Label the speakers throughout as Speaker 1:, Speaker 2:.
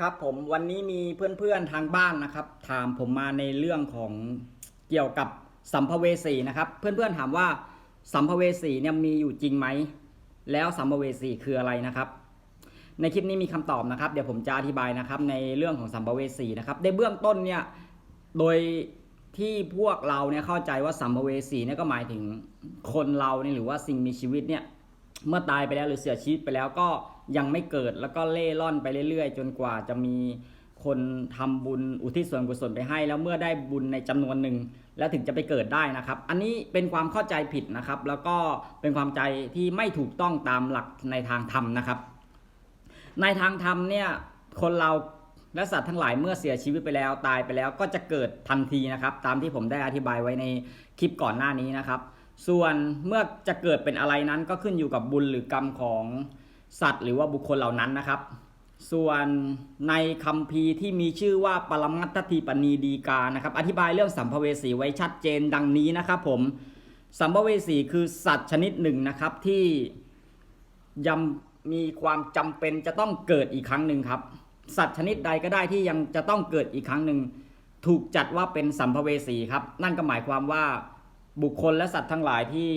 Speaker 1: ครับผมวันนี้มีเพื่อนๆทางบ้านนะครับ ถามผมมาในเรื่องของเกี่ยวกับสัมภเวสีนะครับ เพื่อนๆถามว่าสัมภเวสีเนี่ยมีอยู่จริงไหม แล้วสัมภเวสีคืออะไรนะครับ ในคลิปนี้มีคำตอบนะครับ เดี๋ยวผมจะอธิบายนะครับในในเรื่องของสัมภเวสีนะครับในเบื้องต้นเนี่ยโดยที่พวกเราเนี่ยเข้าใจว่าสัมภเวสีเนี่ยก็หมายถึงคนเราเนี่ยหรือว่าสิ่งมีชีวิตเนี่ย เมื่อตายไปแล้วหรือเสียชีวิตไปแล้วก็ยังไม่เกิดแล้วก็เล่ร่อนไปเรื่อย ๆ จนกว่าจะมีคนทำบุญอุทิศส่วนกุศลไปให้ แล้วเมื่อได้บุญในจำนวนหนึ่งแล้วถึงจะไปเกิดได้นะครับ อันนี้เป็นความเข้าใจผิดนะครับ แล้วก็เป็นความใจที่ไม่ถูกต้องตามหลักในทางธรรมนะครับ ในทางธรรมเนี่ยคนเราและสัตว์ทั้งหลายเมื่อเสียชีวิตไปแล้วตายไปแล้วก็จะเกิดทันทีนะครับ ตามที่ผมได้อธิบายไว้ในคลิปก่อนหน้านี้นะครับ ส่วนเมื่อจะเกิดเป็นอะไรนั้นก็ขึ้นอยู่กับบุญหรือกรรมของสัตว์ หรือว่าบุคคลเหล่านั้นนะครับ ส่วนในคัมภีร์ที่มีชื่อว่าปรมัตถทีปณีดีกานะครับ อธิบายเรื่องสัมภเวสีไว้ชัดเจนดังนี้นะครับผมสัมภเวสีคือสัตว์ชนิดหนึ่งนะครับที่ยังมีความจำเป็นจะต้องเกิดอีกครั้งหนึ่งครับ สัตว์ชนิดใดก็ได้ที่ยังจะต้องเกิดอีกครั้งหนึ่งถูกจัดว่าเป็นสัมภเวสีครับ นั่นก็หมายความว่า บุคคลและสัตว์ทั้งหลายที่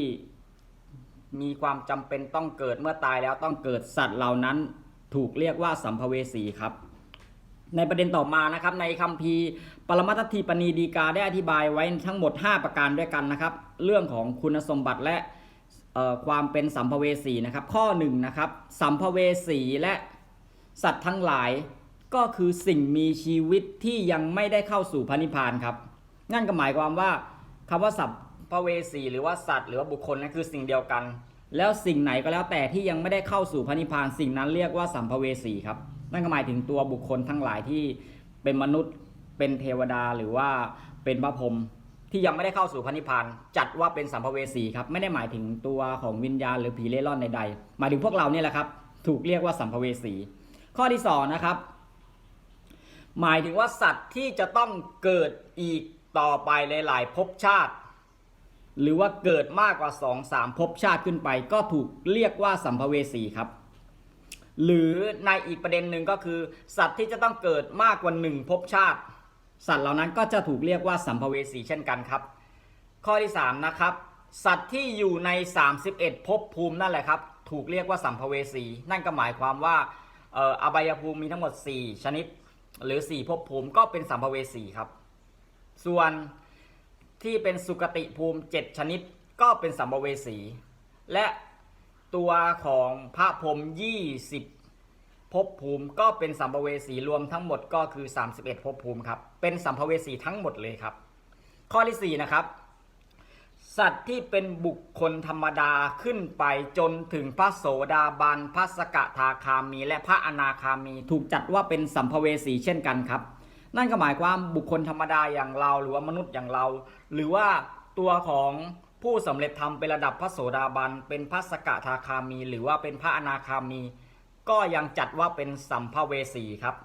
Speaker 1: มีความจำเป็นต้องเกิดเมื่อตายแล้วต้องเกิดสัตว์เหล่านั้นถูกเรียกว่าสัมภเวสีครับ ในประเด็นต่อมานะครับ ในคัมภีร์ปรมัตถทีปณีดีกาได้อธิบายไว้ทั้งหมด 5 ประการด้วยกันนะครับ เรื่องของคุณสมบัติและความเป็นสัมภเวสีนะครับ ข้อ1นะครับสัมภเวสีและสัตว์ทั้งหลายก็คือสิ่งมีชีวิตที่ยังไม่ได้เข้าสู่พระนิพพานครับ นั่นก็หมายความว่าคำว่าสั มภเวสีหรือว่าสัตว์ หรือว่าบุคคลนั่นคือสิ่งเดียวกัน แล้วสิ่งไหนก็แล้วแต่ที่ยังไม่ได้เข้าสู่พระนิพพานสิ่งนั้นเรียกว่าสัมภเวสีครับนั่นก็หมายถึงตัวบุคคลทั้งหลายที่เป็นมนุษย์เป็นเทวดาหรือว่าเป็นพระพรหมที่ยังไม่ได้เข้าสู่พระนิพพานจัดว่าเป็นสัมภเวสีครับไม่ได้หมายถึงตัวของวิญญาณหรือผีเล่ร่อนใดๆหมายถึงพวกเราเนี่ยแหละครับ ถูกเรียกว่าสัมภเวสี ข้อที่สองนะครับหมายถึงว่าสัตว์ที่จะต้องเกิดอีกต่อไปหลายๆภพชาติ หรือว่าเกิดมากกว่า2อสามภพชาติขึ้นไป ก็ถูกเรียกว่าสัมภเวสีครับ หรือในอีกประเด็นหนึ่งก็คือ สัตว์ที่จะต้องเกิดมากกว่าหนึ่งภพชาติ สัตว์เหล่านั้นก็จะถูกเรียกว่าสัมภเวสีเช่นกันครับ ข้อที่3นะครับสัตว์ที่อยู่ใน 31ภพภูมินั่นแหละครับ ถูกเรียกว่าสัมภเวสี นั่นก็หมายความว่าเอ่ออบายภูมิมีทั้งหมด 4 ชนิด หรือ 4ภพภูมิก็เป็นสัมภเวสีครับ ส่วน ที่เป็นสุกติภูมิ7ชนิดก็เป็นสัมภเวสี และตัวของพระพรหม20ภพภูมิก็เป็นสัมภเวสีรวมทั้งหมดก็คือ 31ภพภูมิครับ เป็นสัมภเวสีทั้งหมดเลยครับ ข้อที่ 4 นะครับ สัตว์ที่เป็นบุคคลธรรมดาขึ้นไปจนถึงพระโสดาบันพระสกทาคามี และพระอนาคามีถูกจัดว่าเป็นสัมภเวสีเช่นกันครับ นั่นก็หมายความบุคคลธรรมดาอย่างเราหรือว่ามนุษย์อย่างเรา หรือว่าตัวของผู้สำเร็จธรรมเป็นระดับพระโสดาบัน เป็นพระสกทาคามี หรือว่าเป็นพระอนาคามี ก็ยังจัดว่าเป็นสัมภเวสีครับ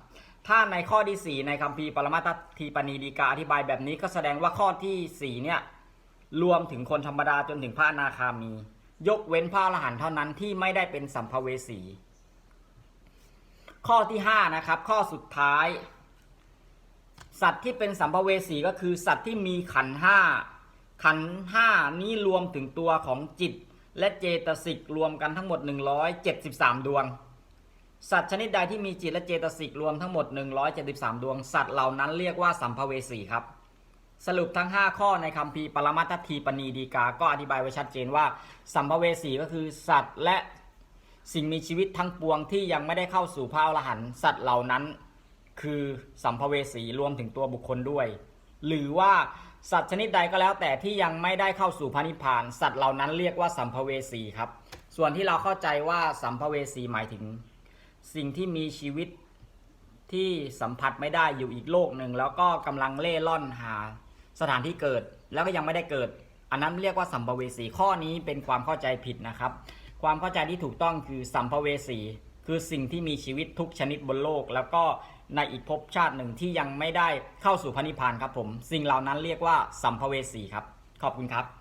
Speaker 1: ถ้าในข้อที่ 4 ในคัมภีร์ปรมาตถทีปณีดีกาอธิบายแบบนี้ก็แสดงว่าข้อที่4เนี่ยรวมถึงคนธรรมดาจนถึงพระอนาคามี ยกเว้นพระอรหันต์เท่านั้นที่ไม่ได้เป็นสัมภเวสี ข้อที่5นะครับข้อสุดท้าย สัตว์ที่เป็นสัมภเวสีก็คือสัตว์ที่มีขันห้าขันห้านี้รวมถึงตัวของจิต และเจตสิกรวมกันทั้งหมด 173 ดวง สัตว์ชนิดใดที่มีจิตและเจตสิกรวมทั้งหมด 173 ดวง สัตว์เหล่านั้นเรียกว่าสัมภเวสีครับ สรุปทั้ง 5 ข้อในคัมภีร์ปรมัตถทีปณีดีกา ก็อธิบายไว้ชัดเจนว่า สัมภเวสีก็คือสัตว์และสิ่งมีชีวิตทั้งปวงที่ยังไม่ได้เข้าสู่พระอรหันต์สัตว์เหล่านั้น คือสัมภเวสีรวมถึงตัวบุคคลด้วย หรือว่าสัตว์ชนิดใดก็แล้วแต่ที่ยังไม่ได้เข้าสู่พระนิพพาน สัตว์เหล่านั้นเรียกว่าสัมภเวสีครับ ส่วนที่เราเข้าใจว่าสัมภเวสีหมายถึง สิ่งที่มีชีวิตที่สัมผัสไม่ได้อยู่อีกโลกหนึ่ง แล้วก็กำลังเล่ร่อนหาสถานที่เกิด แล้วก็ยังไม่ได้เกิด อันนั้นเรียกว่าสัมภเวสีข้อนี้เป็นความเข้าใจผิดนะครับ ความเข้าใจที่ถูกต้องคือสัมภเวสีคือสิ่งที่มีชีวิตทุกชนิดบนโลก แล้วก็ ในอีกภพชาติหนึ่งที่ยังไม่ได้เข้าสู่พระนิพพานครับผม สิ่งเหล่านั้นเรียกว่าสัมภเวสีครับ ขอบคุณครับ